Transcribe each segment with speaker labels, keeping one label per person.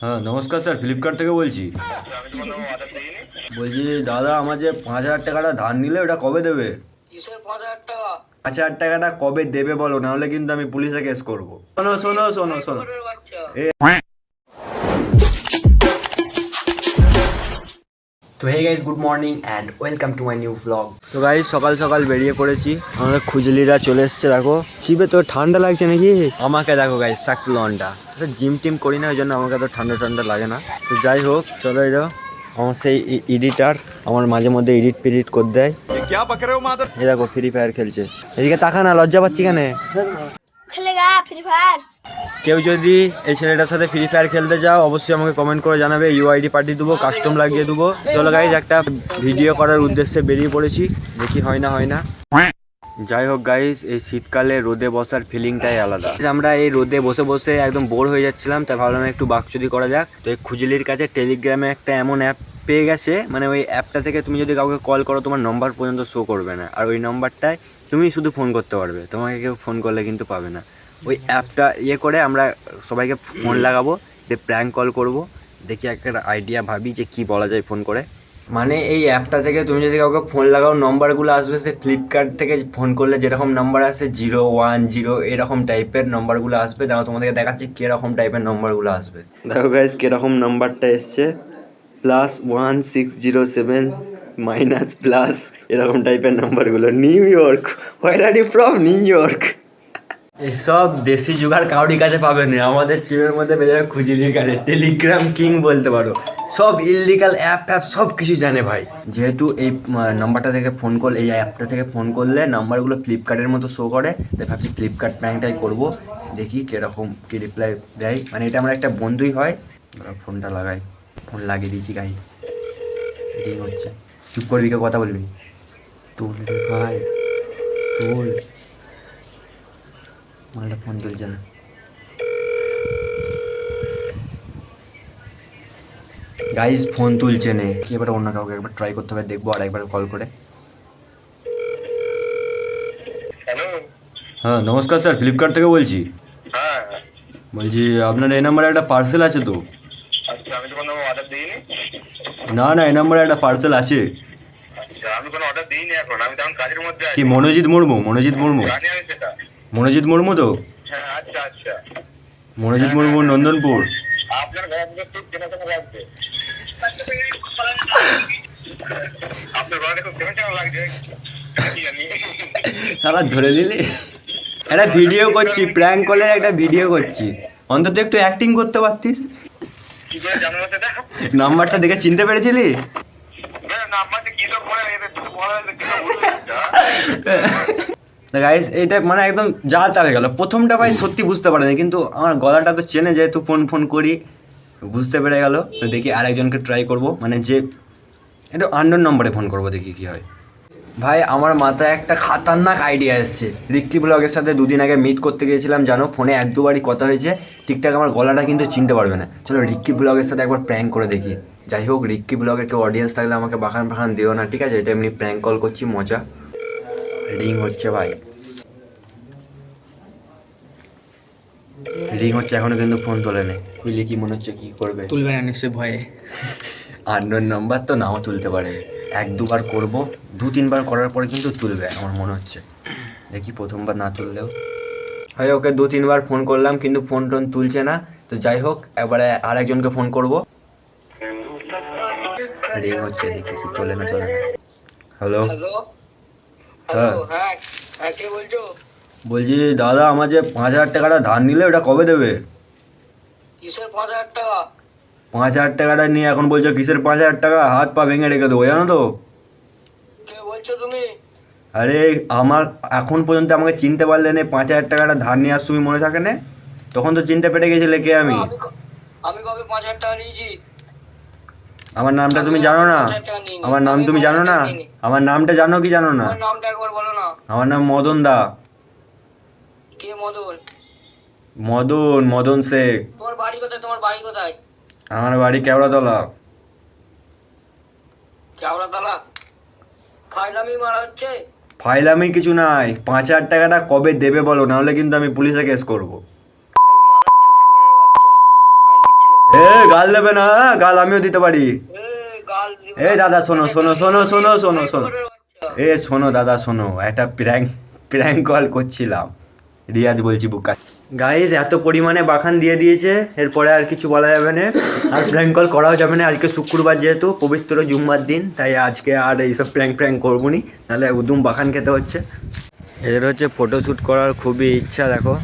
Speaker 1: হ্যাঁ নমস্কার sir Flipkart থেকে বলছি। বলছি দাদা আমার যে পাঁচ হাজার টাকাটা ধার নিলে ওটা কবে দেবে?
Speaker 2: পাঁচ হাজার
Speaker 1: পাঁচ হাজার টাকাটা কবে দেবে বলো? নাহলে কিন্তু আমি পুলিশে কেস করব। শোনো শোনো শোনো শোনো। তো hey guys good morning and welcome to my new blog তো গাইজ সকাল সকাল বেরিয়ে পড়েছি। আমাদের খুজলিরা চলে এসছে দেখো। শিবে তো ঠান্ডা লাগছে নাকি? আমাকে দেখো গাইজ সাকছিল অনটা জিম টিম করি না ওই জন্য আমাকে তো ঠান্ডা ঠান্ডা লাগে না। তো যাই হোক চলো এটা আমার সেই এডিটার আমার মাঝে মধ্যে এডিট পিডিট করে দেয়। এ দেখো ফ্রি ফায়ার খেলছে। এদিকে তাকা না লজ্জা পাচ্ছি কেন?
Speaker 3: ফ্রি ফায়ার
Speaker 1: কেউ যদি এই ছেলেটার সাথে ফ্রি ফায়ার খেলতে যাও, অবশ্যই আমাকে কমেন্ট করে জানাবে ইউআইডি পাঠিয়ে দেবো কাস্টম লাগিয়ে দেবো। চলো গাইজ একটা ভিডিও করার উদ্দেশ্যে বেরিয়ে পড়েছি, দেখি হয় না হয় না। যাই হোক গাইজ এই শীতকালে রোদে বসার ফিলিংটাই আলাদা। আমরা এই রোদে বসে বসে একদম বোর হয়ে যাচ্ছিলাম, তাই ভাবলাম একটু বাকচুদি করা যাক। তো এই খুজলির কাছে টেলিগ্রামে একটা এমন অ্যাপ পেয়ে গেছে মানে ওই অ্যাপটা থেকে তুমি যদি কাউকে কল করো, তোমার নম্বর পর্যন্ত শো করবে না। আর ওই নম্বরটায় তুমি শুধু ফোন করতে পারবে, তোমাকে কেউ ফোন করলে কিন্তু পাবে না। ওই অ্যাপটা ইয়ে করে আমরা সবাইকে ফোন লাগাবো দিয়ে প্র্যাঙ্ক কল করব দেখি একটা আইডিয়া ভাবি যে কি বলা যায় ফোন করে। মানে এই অ্যাপটা থেকে তুমি যদি কাউকে ফোন লাগাও নম্বরগুলো আসবে সে ফ্লিপকার্ট থেকে ফোন করলে যেরকম নাম্বার আসে জিরো ওয়ান জিরো এরকম টাইপের নম্বরগুলো আসবে। দেখো তোমাদেরকে দেখাচ্ছি কীরকম টাইপের নম্বরগুলো আসবে। দেখো গাইজ কীরকম নাম্বারটা এসছে। Plus one six zero seven minus plus এরকম টাইপের নাম্বারগুলো New York where are you from New York এইসব দেশি জুগার কাউরি কাছে পাবে না। আমাদের টিমের মধ্যে পেয়ে যাবে খুজিলির কাছে টেলিগ্রাম কিং বলতে পারো। সব ইলিগাল অ্যাপ ফ্যাপ সব কিছু জানে ভাই। যেহেতু এই নাম্বারটা থেকে ফোন করলে এই অ্যাপটা থেকে ফোন করলে নাম্বারগুলো ফ্লিপকার্টের মতো শো করে। তাই ভাবছি ফ্লিপকার্ট প্র্যাঙ্কটাই করব। দেখি কীরকম কী রিপ্লাই দেয়। মানে এটা আমার একটা বন্ধুই হয়। ফোনটা লাগাই। ফোন লাগিয়ে দিয়েছি গাই হচ্ছে। চুপ করবি কথা বলবি তুল ভাই তুল মালটা ফোন তুলছে না গাইস ফোন তুলছে নে। কি এবার অন্য কাউকে একবার ট্রাই করতে হবে দেখব আর একবার কল করে।
Speaker 4: হ্যালো
Speaker 1: হ্যাঁ নমস্কার স্যার ফ্লিপকার্ট থেকে বলছি।
Speaker 4: হ্যাঁ।
Speaker 1: বলছি আপনার এই নাম্বারে একটা পার্সেল আছে তো?
Speaker 4: আচ্ছা
Speaker 1: না না এই নাম্বারে একটা পার্সেল আছে।
Speaker 4: আচ্ছা
Speaker 1: কি মনোজিৎ মুর্মু? মনোজিৎ মুর্মু? মনোজিৎ মুর্মু তো?
Speaker 4: হ্যাঁ আচ্ছা আচ্ছা।
Speaker 1: মনোজিৎ মুর্মু নন্দনপুর।
Speaker 4: আপনার খুব চেনাচেনা লাগছে। আপনার
Speaker 1: সারা ধরে দিলি একটা ভিডিও করছি প্র্যাঙ্ক কলে একটা ভিডিও করছি। অন্তত একটু অ্যাক্টিং করতে পারতিস।
Speaker 4: করে
Speaker 1: নাম্বারটা দেখে চিনতে পেরেছিলি?
Speaker 4: নাম্বারটা কি
Speaker 1: গাইস এইটা মানে একদম জালতা হয়ে গেল। প্রথমটা ভাই সত্যি বুঝতে পারেনি, কিন্তু আমার গলাটা তো চেনে যেহেতু ফোন ফোন করি, বুঝতে পেরে গেল। তো দেখি আরেকজনকে ট্রাই করব। মানে যে, একটু আন্ডন নম্বরে ফোন করব, দেখি কি হয়। ভাই, আমার মাথায় একটা খাতারনাক আইডিয়া এসছে। রিক্কি ব্লগের সাথে দুদিন আগে মিট করতে গিয়েছিলাম, জানো? ফোনে এক দুবারই কথা হয়েছে। ঠিকঠাক আমার গলাটা কিন্তু চিনতে পারবে না। চলো রিক্কি ব্লগের সাথে একবার প্র্যাঙ্ক করে দেখি। যাই হোক, রিক্কি ব্লগের কেউ অডিয়েন্স থাকলে আমাকে বাখান বাখান দিও না, ঠিক আছে? এটা এমনি প্র্যাঙ্ক কল করছি, মজা। রিং হচ্ছে ভাই। রিং হচ্ছে এখনও কিন্তু ফোন তোলে নেই। বুঝলি কি মনে হচ্ছে কি করবে?
Speaker 2: তুলবে না নিশ্চয়ই ভয়ে।
Speaker 1: আননোন নাম্বার তো নাও তুলতে পারে। এক দুবার করব দু তিনবার করার পরে কিন্তু তুলবে আমার মনে হচ্ছে। দেখি প্রথমবার না তুললেও। হয় ওকে দু তিনবার ফোন করলাম কিন্তু ফোন টোন তুলছে না। তো যাই হোক এবারে আরেকজনকে ফোন করব। রিং হচ্ছে দেখি কি তোলে না তোলে না। হ্যালো
Speaker 2: হ্যালো
Speaker 1: হ্যাঁ।
Speaker 2: হ্যালো হ্যাঁ হ্যাঁ কে বলছো?
Speaker 1: বলছি দাদা আমার যে পাঁচ হাজার টাকাটা ধার নিলে ওটা কবে দেবে?
Speaker 2: কিসের পাঁচ হাজার টাকা?
Speaker 1: পাঁচ হাজার টাকাটা নিয়ে এখন বলছো কিসের পাঁচ হাজার টাকা? হাত পা ভেঙে রেখে দেবো জানো তো?
Speaker 2: বলছো
Speaker 1: আরে আমার এখন পর্যন্ত আমাকে চিনতে পারলে না পাঁচ হাজার টাকাটা ধার নেওয়ার তুমি মনে থাকে না? তখন তো চিনতে পেরে গেছিলে কে আমি?
Speaker 2: আমি আমি কবে পাঁচ হাজার টাকা নিয়েছি?
Speaker 1: আমার নামটা তুমি জানো না? আমার নাম তুমি জানো না? আমার নামটা জানো কি জানো না? আমার নাম মদন দা।
Speaker 2: মদন?
Speaker 1: মদন শেখ। আমার বাড়ি কেওড়াতলা।
Speaker 2: ফাইলামি
Speaker 1: কিছু নাই। পাঁচ হাজার টাকাটা কবে দেবে বলো? নাহলে কিন্তু আমি পুলিশে কেস করব। এ গাল দেবে না হ্যাঁ? গাল আমিও দিতে পারি।
Speaker 2: এ,
Speaker 1: দাদা, শোনো, শোনো, শোনো, শোনো, শোনো, শোনো। এ শোনো দাদা শোনো একটা প্র্যাঙ্ক প্র্যাঙ্ক কল করছিলাম। রিয়াজ বলছি বুকা। গাইজ এত পরিমাণে বাখান দিয়ে দিয়েছে এরপরে আর কিছু বলা যাবে না। আর প্র্যাঙ্ক কল করাও যাবে না। আজকে শুক্রবার যেহেতু পবিত্র জুম্মার দিন তাই আজকে আর এইসব প্র্যাঙ্ক প্র্যাঙ্ক করব নি। নাহলে উদুম বাখান খেতে হচ্ছে। এদের হচ্ছে ফটো শ্যুট করার খুবই ইচ্ছা দেখো।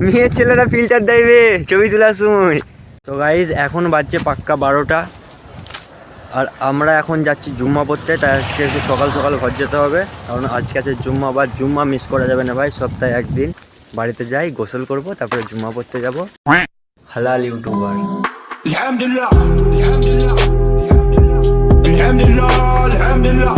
Speaker 1: মেয়ে ছেলেরা ফিল্টার দেবে ছবি তোলার সময়। তো গাইজ এখন বাজছে পাক্কা বারোটা। আর আমরা এখন যাচ্ছি জুম্মা পড়তে, তাই আজকে একটু সকাল সকাল ঘর যেতে হবে। কারণ আজকে আছে জুম্মা, বা জুম্মা মিস করা যাবে না ভাই, সপ্তাহে একদিন। বাড়িতে যাই, গোসল করব, তারপরে জুম্মা পড়তে যাব। হালাল ইউটিউবার।
Speaker 5: আলহামদুলিল্লাহ আলহামদুলিল্লাহ আলহামদুলিল্লাহ আলহামদুলিল্লাহ।